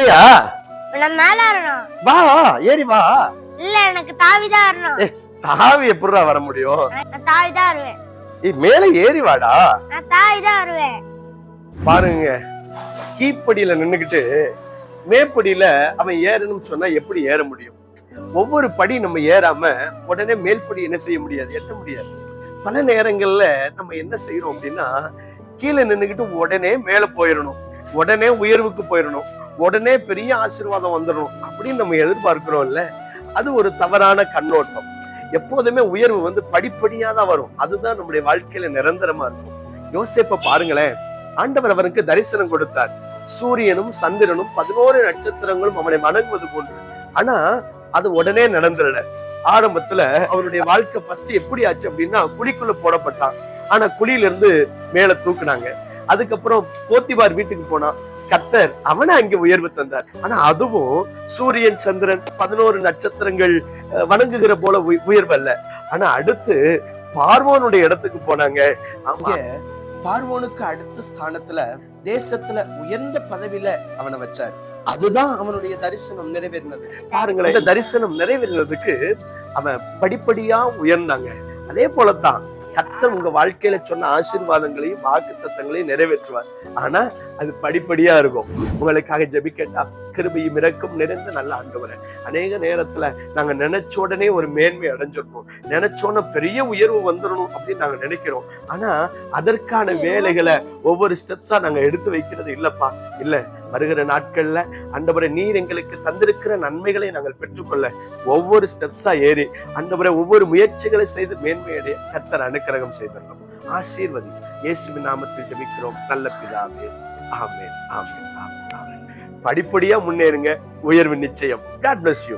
இல்லையா நான் மேல வரணும் வா ஏறி வா. இல்ல எனக்கு தாவிதான் வரணும் தாவி எப்படிடா வர முடியும்? நான் தாவிதான் வருவேன் ஏய், மேல ஏறி வாடா. நான் தாவிதான் வருவேன் பாருங்க கீப்படியில நின்னுகிட்டு மேப்படியில அவன் ஏறணும்னு சொன்னா எப்படி ஏற முடியும்? ஒவ்வொரு படி நம்ம ஏறாம உடனே மேல்படி என்ன செய்ய முடியாது? எட்ட முடியாது. பல நேரங்கள்ல நம்ம என்ன செய்யறோம் அப்படின்னா கீழே நின்னுகிட்டு உடனே மேல போயிடணும் உடனே உயர்வுக்கு போயிடணும். உடனே பெரிய ஆசீர்வாதம் வந்துடணும் அப்படின்னு நம்ம எதிர்பார்க்கிறோம்ல அது ஒரு தவறான கண்ணோட்டம். எப்போதுமே உயர்வு வந்து படிப்படியா தான் வரும். அதுதான் நம்முடைய வாழ்க்கையில நிரந்தரமா இருக்கும். யோசிப்ப பாருங்களேன். ஆண்டவர் அவனுக்கு தரிசனம் கொடுத்தார். சூரியனும் சந்திரனும் பதினோரு நட்சத்திரங்களும் அவனை வணங்குவது போன்று. ஆனா அது உடனே நடந்துடல. ஆரம்பத்துல அவருடைய வாழ்க்கை ஃபர்ஸ்ட் எப்படி ஆச்சு அப்படின்னா குழிக்குள்ள போடப்பட்டான். ஆனா குழியில இருந்து மேல தூக்குனாங்க. அதுக்கப்புறம் போத்திபார் வீட்டுக்கு போனான் கத்தர் அவனை அங்கே உயர்வு தந்தார். ஆனா அதுவும் சூரியன் சந்திரன் பதினோரு நட்சத்திரங்கள் வணங்குகிற போல உய- உயர்வு அல்ல ஆனா அடுத்து பார்வோனுடைய இடத்துக்கு போனாங்க. அங்க பார்வோனுக்கு அடுத்த ஸ்தானத்துல தேசத்துல உயர்ந்த பதவியில அவனை வச்சார். அதுதான் அவனுடைய தரிசனம் நிறைவேறினது. பாருங்களேன் இந்த தரிசனம் நிறைவேறினதுக்கு அவன் படிப்படியா உயர்ந்தாங்க. அதே போலத்தான் கத்தர் உங்க வாழ்க்கையில சொன்ன ஆசீர்வாதங்களையும் வாக்கு தத்தங்களையும் நிறைவேற்றுவார். ஆனா அது படிப்படியா இருக்கும். உங்களுக்காக ஜெபிக்கட்டா கிருபையும் இறக்கும் நிறைந்த நல்ல ஆண்டவரே. அநேக நேரத்துல நாங்க நினைச்ச உடனே ஒரு மேன்மை அடைஞ்சிடணும் நினைச்ச உடனே பெரிய உயர்வு வந்துடணும் அப்படின்னு நாங்க நினைக்கிறோம். ஆனா அதற்கான வேலைகளை ஒவ்வொரு ஸ்டெப்ஸா நாங்க எடுத்து வைக்கிறது இல்லப்பா. இல்லை வருகிற நாட்கள்ல அண்டபுரை நீர் எங்களுக்கு தந்திருக்கிற நன்மைகளை நாங்கள் பெற்றுக்கொள்ள ஒவ்வொரு ஸ்டெப்ஸா ஏறி அண்டபுரை ஒவ்வொரு முயற்சிகளை செய்து மேன்மையடைய கத்தர் அனுக்கிரகம் செய்திருக்கோம் ஆசீர்வதி. இயேசுவின் நாமத்தில் ஜபிக்கிறோம். நல்ல பிதாவே. ஆமே ஆமே ஆமென். ஆமென். படிப்படியா முன்னேறுங்க. உயர்வு நிச்சயம். God bless you